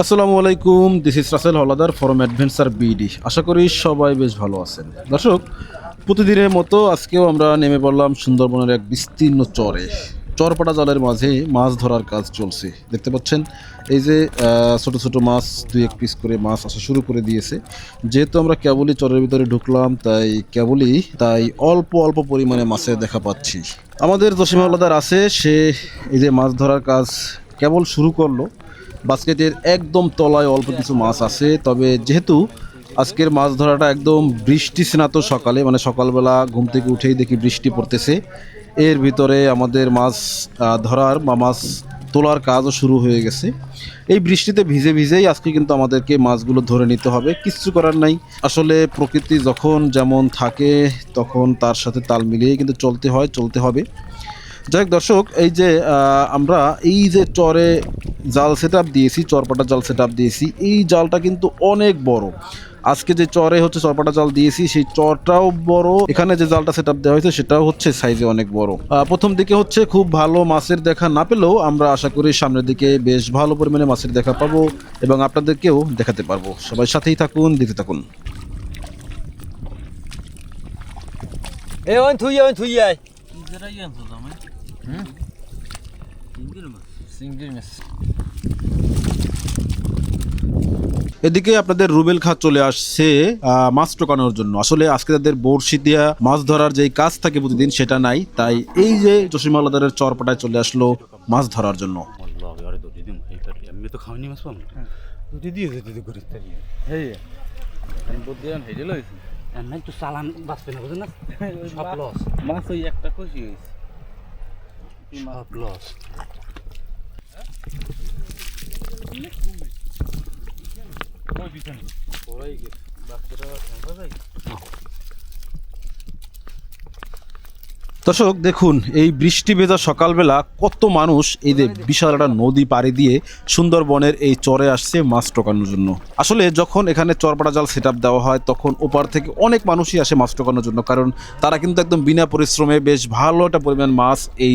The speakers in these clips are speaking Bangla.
আসসালামু আলাইকুম this is Rasel Haldar from adventure BD আশা করি সবাই বেশ ভালো আছেন। দর্শক, প্রতিদিনের মতো আজকেও আমরা নেমে পড়লাম সুন্দরবনের এক বিস্তীর্ণ চরে। চরপাটা জলের মাঝে মাছ ধরার কাজ চলছে। দেখতে পাচ্ছেন, এই যে ছোট ছোট মাছ, দুই এক পিস করে মাছ আসা শুরু করে দিয়েছে। যেহেতু আমরা কেবলই চরের ভিতরে ঢুকলাম, তাই কেবলই, তাই অল্প অল্প পরিমাণে মাছের দেখা পাচ্ছি। আমাদের জসিম হলাদার আছে, সে এই যে মাছ ধরার কাজ কেবল শুরু করল। বাস্কেটের একদম তলায় অল্প কিছু মাছ আছে, তবে যেহেতু আজকের মাছ ধরাটা একদম বৃষ্টি স্নাত সকালে মানে সকালবেলা ঘুম থেকে উঠেই দেখি বৃষ্টি পড়তেছে, এর ভিতরে আমাদের মাছ ধরার বা মাছ তোলার কাজও শুরু হয়ে গেছে। এই বৃষ্টিতে ভিজে ভিজেই আজকে কিন্তু আমাদেরকে মাছগুলো ধরে নিতে হবে, কিচ্ছু করার নাই। আসলে প্রকৃতি যখন যেমন থাকে, তখন তার সাথে তাল মিলিয়ে কিন্তু চলতে হয়, চলতে হবে। যাই হোক দর্শক এই যে আমরা এই যে চরে জাল সেট দিয়েছি চরপাটা জাল সেট আপ দিয়েছি এই জালটা কিন্তু অনেক বড়। আজকে যে চরে হচ্ছে চরপাটা জাল দিয়েছি সেই চরটাও বড়। এখানে যে জালটা সেট আপ দেওয়া হয়েছে সেটাও হচ্ছে সাইজে অনেক বড়। প্রথম দিকে হচ্ছে খুব ভালো মাছের দেখা না পেলেও আমরা আশা করি সামনের দিকে বেশ ভালো পরিমাণে মাছের দেখা পাবো এবং আপনাদেরকেও দেখাতে পারব। সবাই সাথেই থাকুন দিতে থাকুন। এ ওই থুই ওই থুই আয় সিঙ্গির মাছ এদিকে আপনাদের রুবেল খা চলে আসছে আহ, মাছ টোকানোর জন্য। আসলে আজকে তাদের বড়শি দিয়া মাছ ধরার যেই কাজ থাকে প্রতিদিন সেটা নাই। তাই এই যে জসিম আল্লাদারের চরপাটায় চলে আসলো মাছ ধরার জন্য। তো খাওয়ানি মাছ চালান বাঁচবে না ওই একটা খুশি হইছে সব লস ওই পিছনে পড়াই গেছে বাচ্চাটা সম্ভব যায় দর্শক, দেখুন, এই বৃষ্টি ভেজা সকালবেলা কত মানুষ এই যে বিশাল একটা নদী পাড়ি দিয়ে সুন্দরবনের এই চরে আসছে মাছ টোকানোর জন্য। আসলে যখন এখানে চরপাটা জাল সেট দেওয়া হয়, তখন ওপার থেকে অনেক মানুষই আসে মাছ টোকানোর জন্য, কারণ তারা কিন্তু একদম বিনা পরিশ্রমে বেশ ভালো একটা পরিমাণ মাছ এই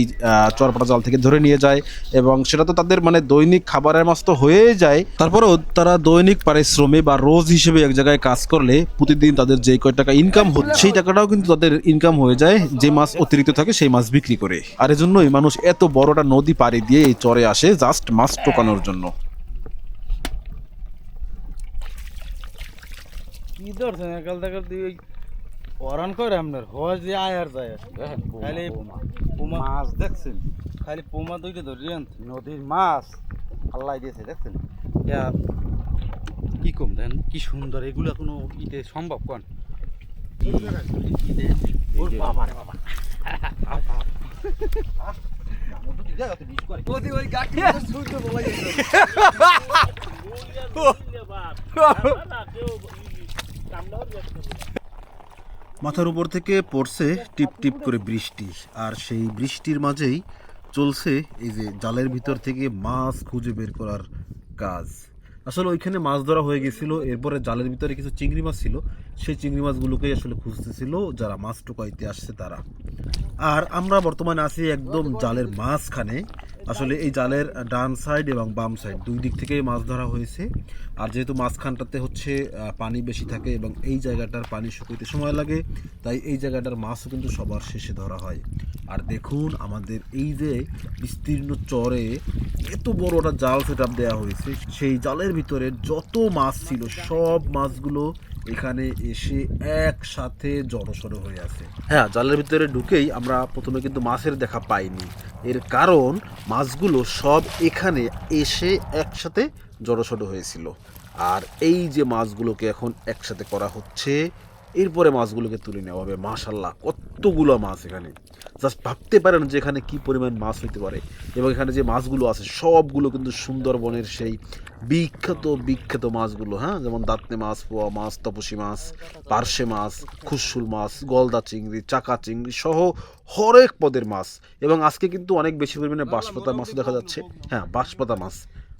চরপাটা জাল থেকে ধরে নিয়ে যায় এবং সেটা তো তাদের মানে দৈনিক খাবারের মাছ তো হয়েই যায়। তারপরেও তারা দৈনিক পারিশ্রমে বা রোজ হিসেবে এক জায়গায় কাজ করলে প্রতিদিন তাদের যে কয় টাকা ইনকাম হচ্ছে, সেই টাকাটাও কিন্তু তাদের ইনকাম হয়ে যায়। যে মাছ অতিরিক্ত থাকে সেই মাছ বিক্রি করে আর এজন্যই মানুষ এত বড়টা নদী পাড়ি দিয়ে এই চরে আসে জাস্ট মাছ টোকানোর জন্য কি ধরছেন একাল দেখাল দিয়ে ওই অরান করে আপনার হওয়া যে আয় আর যায় খালি পোমা মাছ দেখছেন খালি পোমা দুইটা ধরি নদীর মাছ আল্লাহ দিয়েছে দেখছেন ইয়া কি কম দেন কি সুন্দর এগুলো কোনো ইতে সম্ভব কন ওর বাবা রে বাবা মাথার উপর থেকে পড়ছে টিপ টিপ করে বৃষ্টি, আর সেই বৃষ্টির মাঝেই চলছে এই যে জালের ভিতর থেকে মাছ খুঁজে বের করার কাজ। আসলে ওইখানে মাছ ধরা হয়ে গেছিল, এরপরে জালের ভিতরে কিছু চিংড়ি মাছ ছিল, সেই চিংড়ি মাছগুলোকেই আসলে খুঁজতেছিল যারা মাছ টুকাইতে আসছে তারা। আর আমরা বর্তমানে আছি একদম জালের মাঝখানে। আসলে এই জালের ডান সাইড এবং বাম সাইড দুই দিক থেকেই মাছ ধরা হয়েছে। আর যেহেতু মাঝখানটাতে হচ্ছে পানি বেশি থাকে এবং এই জায়গাটার পানি শুকাইতে সময় লাগে, তাই এই জায়গাটার মাছও কিন্তু সবার শেষে ধরা হয়। আর দেখুন আমাদের এই যে বিস্তীর্ণ চরে এত বড় একটা জাল সেট দেওয়া হয়েছে। সেই জালের ভিতরে যত মাছ ছিল, সব মাছগুলো এখানে এসে একসাথে জড়সড় হয়ে আছে। হ্যাঁ জালের ভিতরে ঢুকেই আমরা প্রথমে কিন্তু মাছের দেখা পাইনি। এর কারণ, মাছগুলো সব এখানে এসে একসাথে জড়সড় হয়েছিল। আর এই যে মাছগুলোকে এখন একসাথে করা হচ্ছে এরপরে মাছগুলোকে তুলে নেওয়া হবে। মাশাল্লাহ কতগুলো মাছ এখানে। জাস্ট ভাবতে পারেন যে এখানে কি পরিমাণ মাছ হইতে পারে। এবং এখানে যে মাছগুলো আছে, সবগুলো কিন্তু সুন্দরবনের সেই বিখ্যাত বিখ্যাত মাছগুলো হ্যাঁ? যেমন দাঁতনে মাছ, পোয়া মাছ, তপসী মাছ, পার্শে মাছ খুশুল মাছ, গলদা চিংড়ি, চাকা চিংড়ি সহ হরেক পদের মাছ। এবং আজকে কিন্তু অনেক বেশি পরিমাণে বাঁশপাতা মাছও দেখা যাচ্ছে। হ্যাঁ বাঁশপাতা মাছ।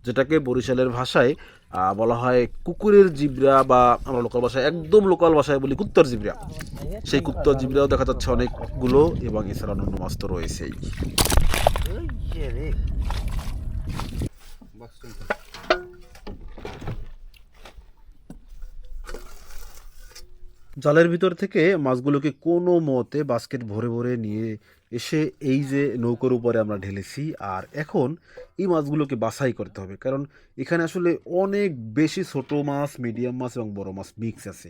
যেটাকে বরিশালের ভাষায় বলা হয় কুকুরের জিবরা বা আমরা লোকাল ভাষায়, একদম লোকাল ভাষায় বলি কুত্তর জিবরা। সেই কুত্তর জিবরাও দেখা যাচ্ছে অনেকগুলো এবং এছাড়া অন্যান্য মাছ তো রয়েছেই। জালের ভিতর থেকে মাছগুলোকে কোনো মতে বাস্কেট ভরে ভরে নিয়ে এসে এই যে নৌকোর উপরে আমরা ঢেলেছি, আর এখন এই মাছগুলোকে বাছাই করতে হবে। কারণ এখানে আসলে অনেক বেশি ছোট মাছ মিডিয়াম মাছ এবং বড় মাছ মিক্স আছে।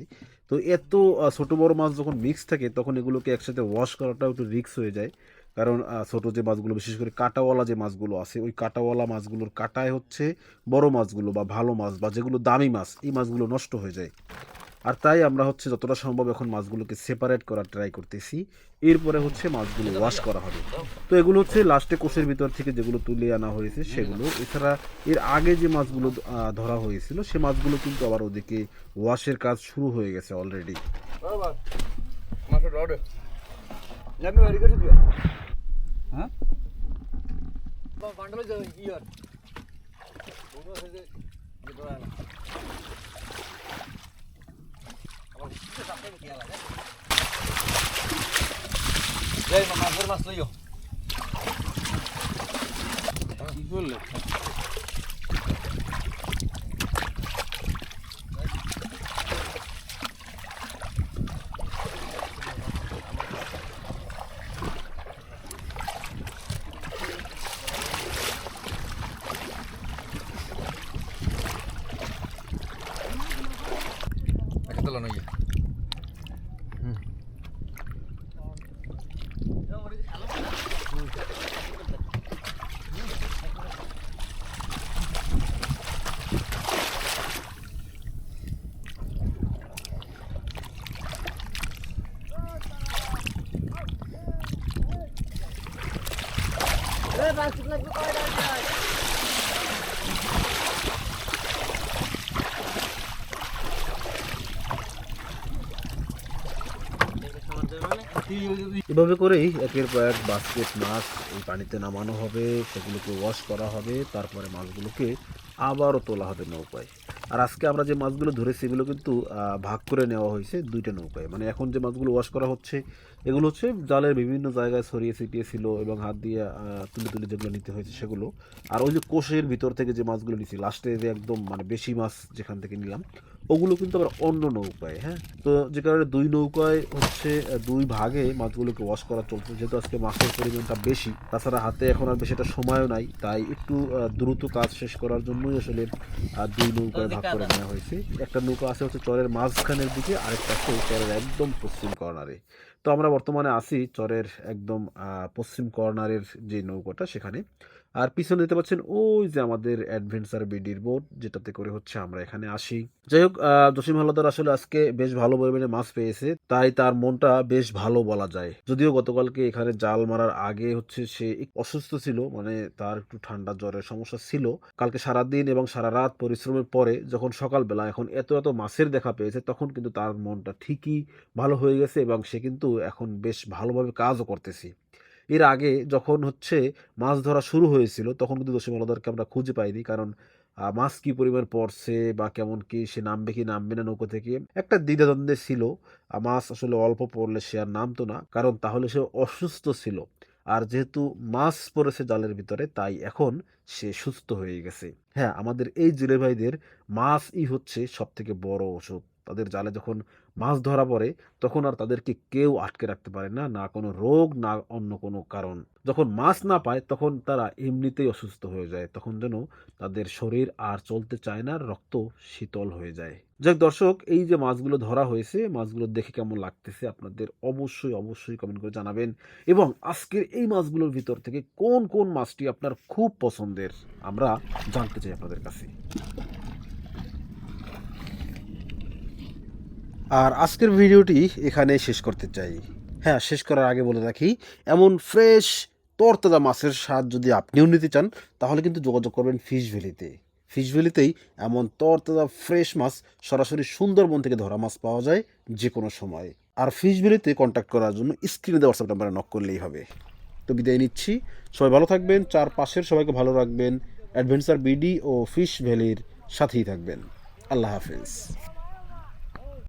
তো এত ছোট বড় মাছ যখন মিক্স থাকে, তখন এগুলোকে একসাথে ওয়াশ করাটাও একটু রিক্স হয়ে যায়। কারণ ছোট যে মাছগুলো, বিশেষ করে কাটাওয়ালা যে মাছগুলো আছে, ওই কাটাওয়ালা মাছগুলোর কাটায় হচ্ছে বড় মাছগুলো বা ভালো মাছ বা যেগুলো দামি মাছ, এই মাছগুলো নষ্ট হয়ে যায়। আর তাই আমরা হচ্ছে যতটা সম্ভব এখন মাছগুলোকে সেপারেট করার ট্রাই করতেছি। এরপরে হচ্ছে মাছগুলো ওয়াশ করা হবে। তো এগুলো হচ্ছে লাস্টে কোষের ভিতর থেকে যেগুলো তুলে আনা হয়েছে, সেগুলো। এছাড়া এর আগে যে মাছগুলো ধরা হয়েছিল, সে মাছগুলো কিন্তু আবার ওদিকে ওয়াশের কাজ শুরু হয়ে গেছে অলরেডি হ্যাঁ? কি করলে এভাবে করেই একের পর এক বাস্কেট মাছ এই পানিতে নামানো হবে, সেগুলোকে ওয়াশ করা হবে, তারপরে মাছগুলোকে আবারও তোলা হবে নৌকায়। আর আজকে আমরা যে মাছগুলো ধরেছি, এগুলো কিন্তু ভাগ করে নেওয়া হয়েছে দুইটা নৌকায়। মানে এখন যে মাছগুলো ওয়াশ করা হচ্ছে, এগুলো হচ্ছে জালের বিভিন্ন জায়গায় ছড়িয়ে ছিটিয়ে ছিল এবং হাত দিয়ে তুলে তুলে যেগুলো নিতে হয়েছে সেগুলো। আর ওই যে কোষের ভিতর থেকে যে মাছগুলো নিছি লাস্টে যে একদম মানে বেশি মাছ যেখান থেকে নিলাম, ওগুলো কিন্তু আবার অন্য নৌকায় হ্যাঁ? তো যে কারণে দুই নৌকায় হচ্ছে দুই ভাগে মাছগুলোকে ওয়াশ করা চলছে। যেহেতু আজকে মাছের পরিমাণটা বেশি, তাছাড়া হাতে এখন আর বেশি একটা সময়ও নাই, তাই একটু দ্রুত কাজ শেষ করার জন্যই আসলে দুই নৌকায় ভাগ করে নেওয়া হয়েছে। একটা নৌকা আছে হচ্ছে চরের মাঝখানের দিকে আরেকটা আছে চরের একদম পশ্চিম কর্নারে। তো আমরা বর্তমানে আছি চরের একদম আহ, পশ্চিম কর্নারের যে নৌকাটা সেখানে। আর পিছনে দেখতে পাচ্ছেন ওই যে আমাদের অ্যাডভেঞ্চার বিডির বোট যেটাতে করে হচ্ছে আমরা এখানে আসি। যাই হোক জসিম হালদার আসলে আজকে বেশ ভালো পরিমাণে মাছ পেয়েছে, তাই তার মনটা বেশ ভালো বলা যায়। যদিও গতকালকে এখানে জাল মারার আগে হচ্ছে সে অসুস্থ ছিল মানে তার একটু ঠান্ডা জ্বরের সমস্যা ছিল। কালকে সারাদিন এবং সারা রাত পরিশ্রমের পরে যখন সকালবেলা এখন এত এত মাছের দেখা পেয়েছে, তখন কিন্তু তার মনটা ঠিকই ভালো হয়ে গেছে এবং সে কিন্তু এখন বেশ ভালোভাবে কাজও করতেছে। এর আগে যখন হচ্ছে মাছ ধরা শুরু হয়েছিল, তখন কিন্তু দোষী আলাদারকে আমরা খুঁজে পাইনি। কারণ মাছ কি পরিমাণ পড়ছে বা কেমন কি, সে নামবে কি, নামবে না নৌকো থেকে একটা দ্বিধাদ্বন্দ্বে ছিল। মাছ আসলে অল্প পড়লে সে আর নামতো না। কারণ তাহলে সে অসুস্থ ছিল। আর যেহেতু মাছ পড়েছে জালের ভিতরে, তাই এখন সে সুস্থ হয়ে গেছে। হ্যাঁ আমাদের এই জেলে ভাইদের মাছই হচ্ছে সব থেকে বড় ওষুধ। তাদের জালে যখন মাছ ধরা পড়ে তখন আর তাদেরকে কেউ আটকে রাখতে পারে না না কোনো রোগ, না অন্য কোনো কারণ। যখন মাছ না পায় তখন তারা এমনিতেই অসুস্থ হয়ে যায়। তখন যেন তাদের শরীর আর চলতে চায় না, রক্ত শীতল হয়ে যায়। যাক দর্শক, এই যে মাছগুলো ধরা হয়েছে, মাছগুলো দেখে কেমন লাগতেছে আপনাদের অবশ্যই অবশ্যই কমেন্ট করে জানাবেন। এবং আজকের এই মাছগুলোর ভিতর থেকে কোন কোন মাছটি আপনার খুব পছন্দের, আমরা জানতে চাই আপনাদের কাছে। আর আজকের ভিডিওটি এখানে শেষ করতে চাই। হ্যাঁ শেষ করার আগে বলে রাখি, এমন ফ্রেশ তরতাজা মাছের স্বাদ যদি আপনিও নিতে চান, তাহলে কিন্তু যোগাযোগ করবেন ফিশ ভ্যালিতে। ফিশ ভ্যালিতেই এমন তরতাজা ফ্রেশ মাছ, সরাসরি সুন্দরবন থেকে ধরা মাছ পাওয়া যায় যে কোনো সময়। আর ফিশ ভ্যালিতে কন্ট্যাক্ট করার জন্য স্ক্রিনে দেওয়া হোয়াটসঅ্যাপ নাম্বারে নক করলেই হবে। তো বিদায় নিচ্ছি। সবাই ভালো থাকবেন চার পাশের সবাইকে ভালো রাখবেন অ্যাডভেঞ্চার বিডি ও ফিশ ভ্যালির সাথেই থাকবেন। আল্লাহ হাফেজ।